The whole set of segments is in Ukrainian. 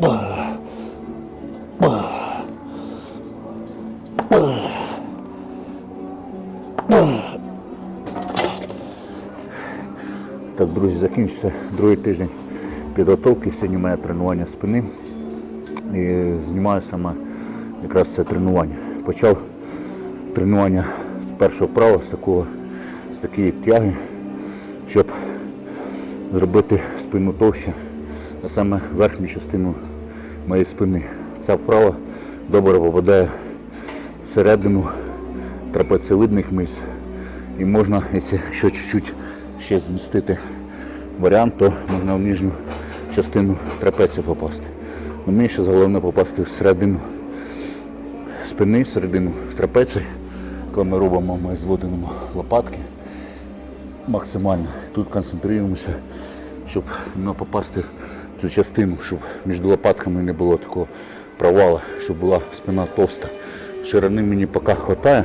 Так, друзі, закінчиться другий тиждень підготовки. Сьогодні у мене тренування спини. І знімаю саме якраз це тренування. Почав тренування з першого права, з такого, з такої тяги, щоб зробити спину товще, а саме верхню частину моєї спини. Ця вправа добре попадає всередину трапеціовидних мишць. І можна, якщо чуть-чуть ще змістити варіант, то можна в нижню частину трапеції попасти. Но мені ще головне попасти всередину спини, всередину трапеції, коли ми робимо, ми зводимо лопатки максимально. Тут концентруємося, щоб не попасти цю частину, щоб між лопатками не було такого провалу, щоб була спина товста. Ширини мені поки вистачає,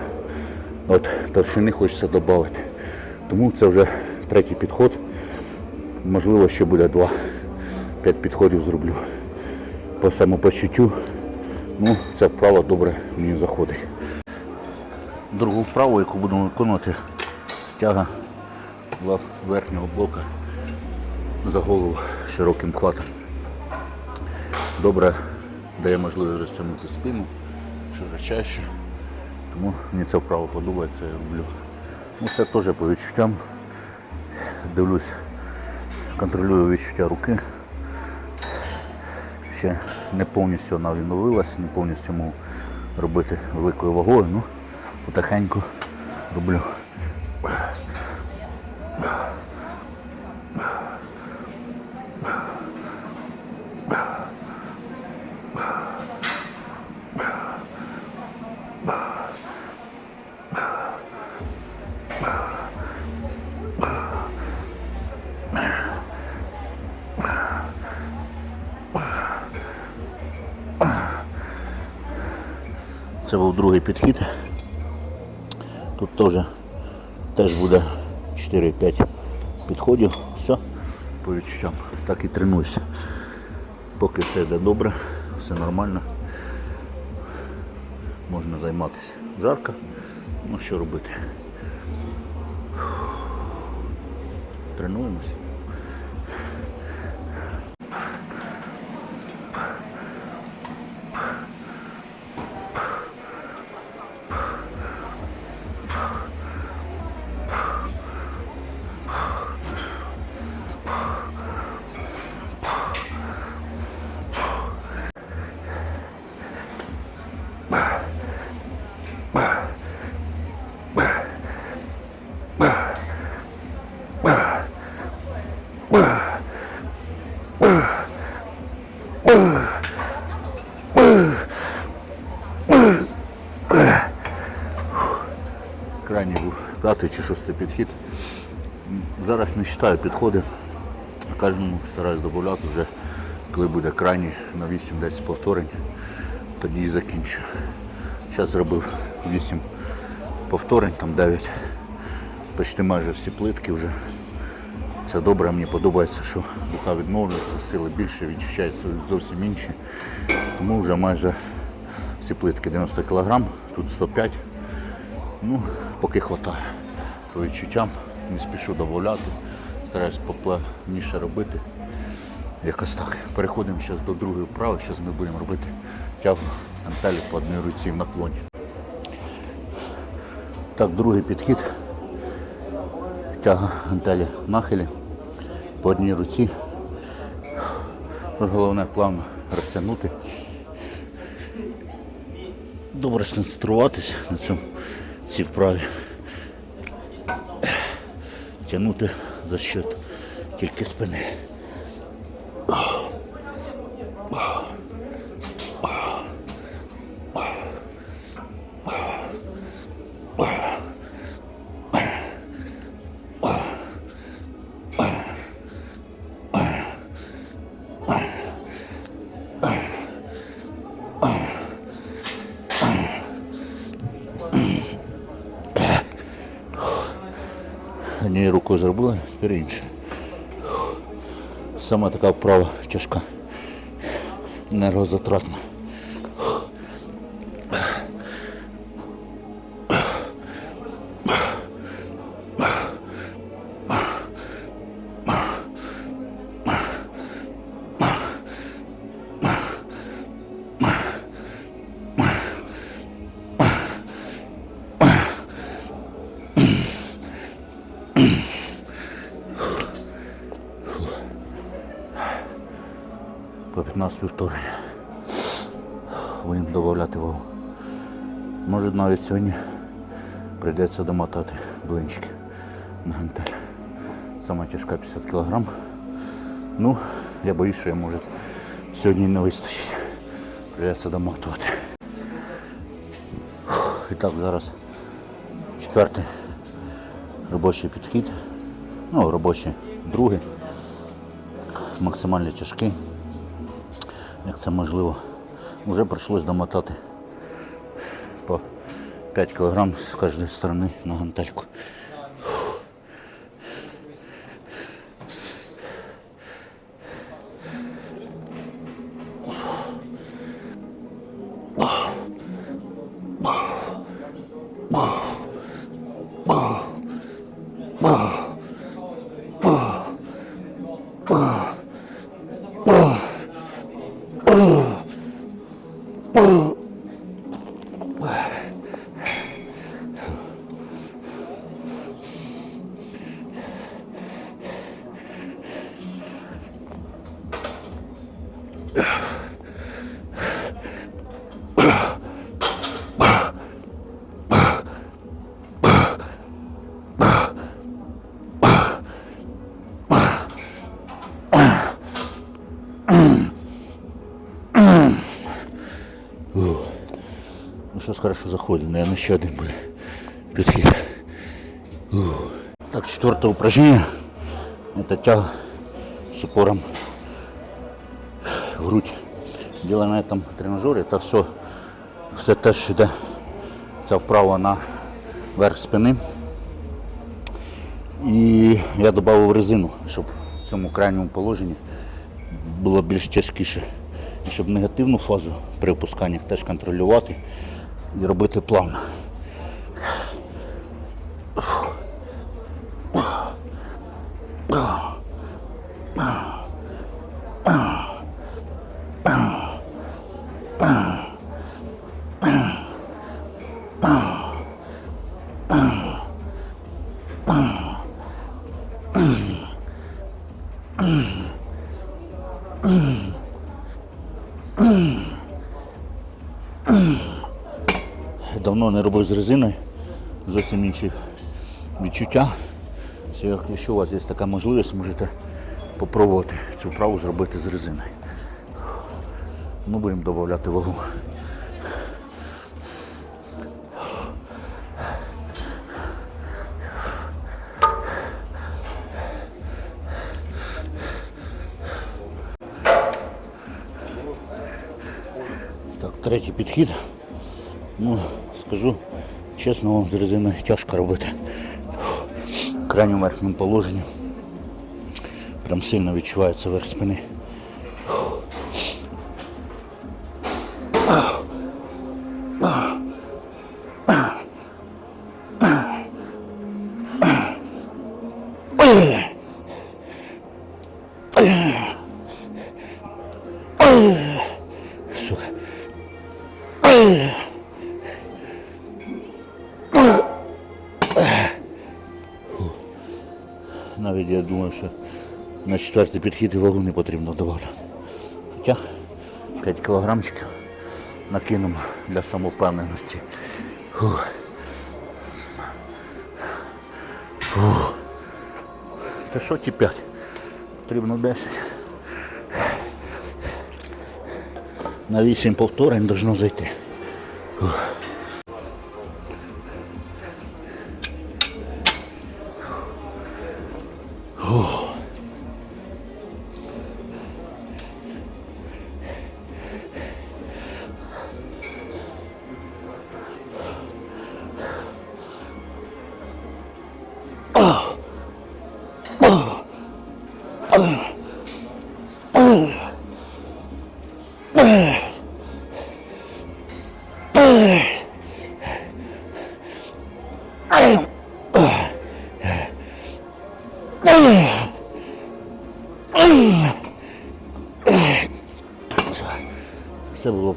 от товщини хочеться додати. Тому це вже третій підход. Можливо, ще буде два. П'ять підходів зроблю. По самопочуттю. Ну, ця вправа добре мені заходить. Другу вправу, яку будемо виконувати, це тяга верхнього блока за голову широким хватом. Добре дає можливість розтягнути спину широчайше. Тому мені ця вправа подобається, я роблю. Ну, це теж по відчуттям. Дивлюсь, контролюю відчуття руки. Ще не повністю вона відновилася, не повністю можу робити великою вагою, ну потихеньку роблю. Це був другий підхід. Тут теж, теж буде 4-5 підходів. Все, по відчуттям. Так і тренуюся. Поки все йде добре, все нормально. Можна займатися. Жарко, ну що робити. Тренуємося. Крайній був п'ятий чи шостий підхід. Зараз не вважаю підходи. Кожному стараюсь додати вже, коли буде крайній на 8-10 повторень, тоді і закінчу. Зараз зробив 8 повторень, там 9. Почти майже всі плитки вже. Це добре, мені подобається, що рука відновлюється, сили більше, відчуття зовсім інші. Тому вже майже всі плитки 90 кг, тут 105 Ну, поки хватає. По відчуттям не спішу додати, стараюсь поплавніше робити. Якось так. Переходимо зараз до другої вправи, зараз ми будемо робити тягу антелі по одній руці в наклоні. Так, другий підхід. Тяга антелі в нахилі по одній руці. Тут головне плавно розтягнути. Добре сконцентруватися на цьому цій вправі. Тягнути за счет тільки спини. Тепер інше. Саме така вправа тяжка. Енергозатратна. По 15 повторення. Будемо додати вагу. Може навіть сьогодні прийдеться домотати блинчики на гантель. Сама тяжка 50 кг. Ну, я боюсь, що я може сьогодні не вистачить. Прийдеться домотувати. І так, зараз четвертий робочий підхід. Ну, робочий другий. Максимально тяжкий це можливо. Вже прийшлось домотати по 5 кг з кожної сторони на гантельку. хорошо заходит, наверное, еще один буде підхід. Ух. Так, четвертое упражнение. Это тяга с упором в грудь. Дело на этом тренажере, это все, все теж йде. Це вправо на верх спини. І я додав резину, щоб в цьому крайньому положенні було більш тяжкіше. І щоб негативну фазу при опусканнях теж контролювати і робити плавно. Давно не робив з резиною, зовсім інші відчуття. Якщо у вас є така можливість, можете спробувати цю вправу зробити з резиною. Ми будемо додати вагу. Третій підхід. Ну, скажу чесно, вам з резиною тяжко робити. Крайньому верхньому положенні. Прям сильно відчувається верх спини. Думаю, що на четвертий підхід і вагу не потрібно додавати. Хоча 5 кілограмчиків накинемо для самовпевненості. Фух. Фух. Та що ті 5? Потрібно 10. На 8 повторень должно зайти. Це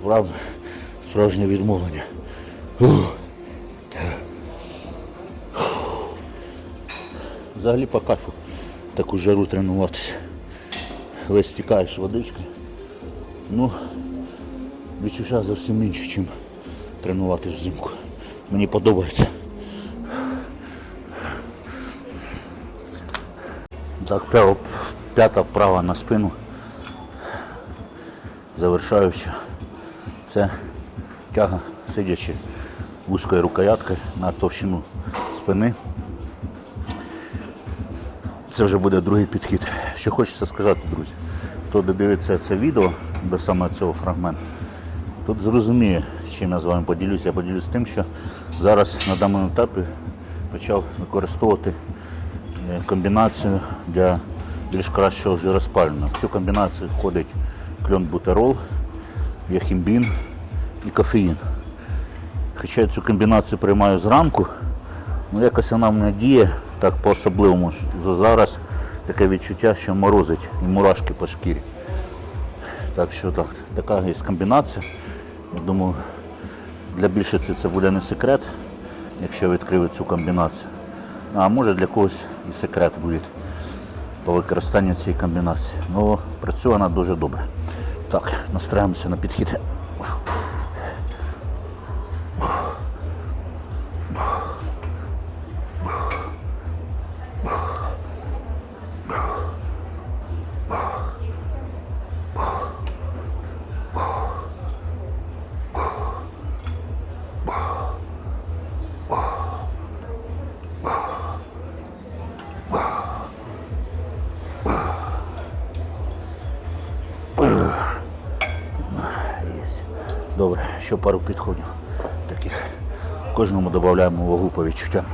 правда справжнє відмовлення. Взагалі по кайфу таку жару тренуватися. Весь стікаєш водичкою. Ну, відчуття зовсім інше, ніж тренувати взимку. Мені подобається. Так, п'ята вправа на спину. Завершаюча. Це тяга, сидячи вузькою рукояткою на товщину спини. Це вже буде другий підхід. Що хочеться сказати, друзі. Хто додивиться це відео до саме цього фрагменту, тут зрозуміє, чим я з вами поділюся. Я поділюсь тим, що зараз на даному етапі почав використовувати е, комбінацію для більш кращого жироспалення. В цю комбінацію входить кльон-бутерол, яхімбін і кофеїн. Хоча я цю комбінацію приймаю зранку, ну якось вона в мене діє так по-особливому. Зараз таке відчуття, що морозить і мурашки по шкірі. Так що так, така є комбінація. Я думаю, для більшості це буде не секрет, якщо відкрию цю комбінацію. А може для когось і секрет буде по використанню цієї комбінації. Ну, працює вона дуже добре. Так, настраємося на підхід. Ще пару підходів таких. Кожному додаємо вагу по відчуттям.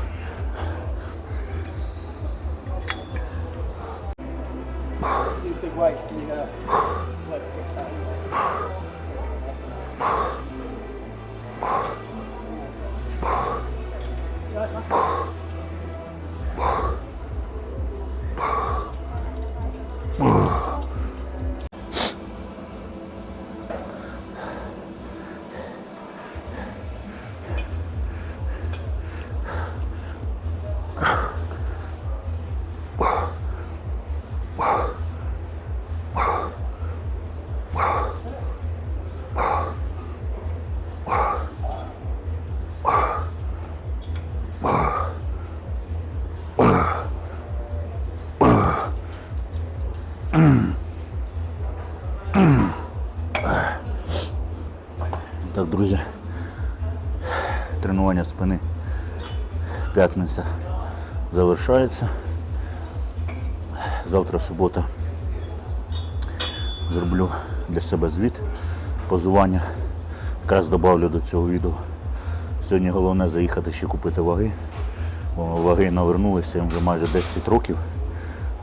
Так, друзі, тренування спини п'ятниця завершається. Завтра субота зроблю для себе звіт позування. Якраз додавлю до цього відео. Сьогодні головне заїхати ще купити ваги. Бо ваги навернулися їм вже майже 10 років.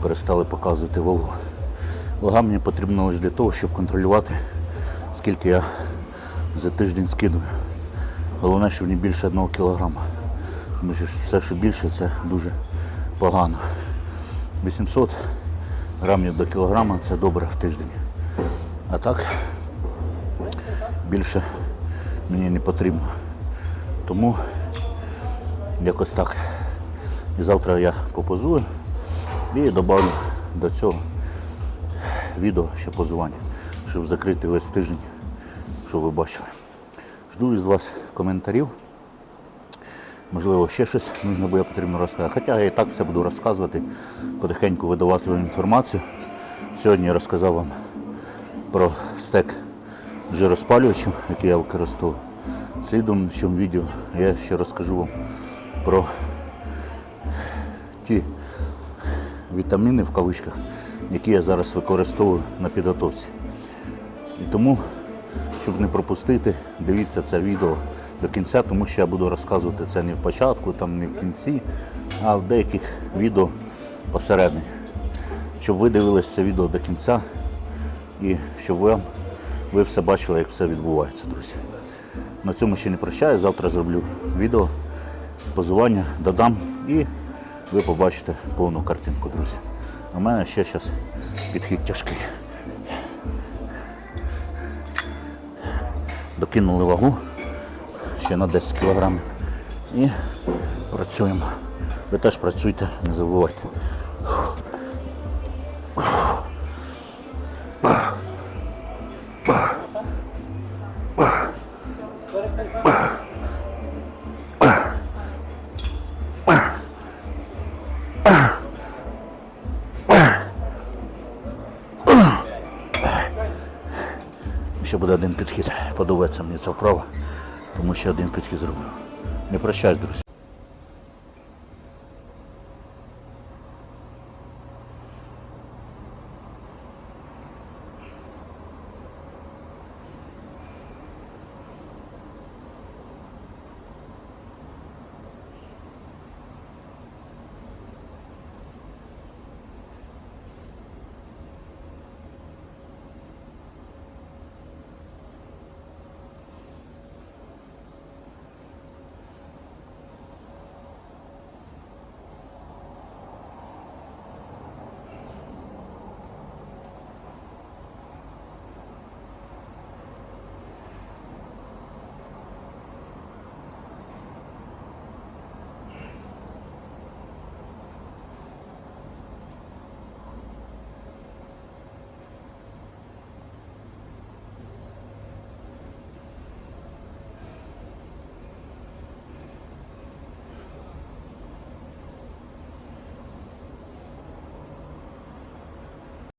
Перестали показувати вагу. Вага мені потрібна лише для того, щоб контролювати, скільки я за тиждень скидую. Головне, щоб не більше одного кілограма. Тому що все, що більше, це дуже погано. 800 грамів до кілограма це добре в тиждень. А так більше мені не потрібно. Тому якось так. І завтра я попозую і додавлю до цього відео ще позування, щоб закрити весь тиждень, щоб ви бачили. Жду із вас коментарів. Можливо, ще щось нужно буде потрібно розказати. Хоча я і так все буду розказувати, потихеньку видавати вам інформацію. Сьогодні я розказав вам про стек жироспалювачів, який я використовую. В слідуючому відео я ще розкажу вам про ті вітаміни в кавичках, які я зараз використовую на підготовці. І тому, щоб не пропустити, дивіться це відео до кінця, тому що я буду розказувати це не в початку, там не в кінці, а в деяких відео посередині. Щоб ви дивилися це відео до кінця і щоб ви, ви все бачили, як все відбувається, друзі. На цьому ще не прощаю. Завтра зроблю відео, позування, додам і ви побачите повну картинку, друзі. В мене ще зараз підхід тяжкий. Докинули вагу ще на 10 кг. І працюємо. Ви теж працюйте, не забувайте. Буде один підхід. Подобається мені ця вправа, тому що один підхід зроблю. Не прощаюсь, друзі.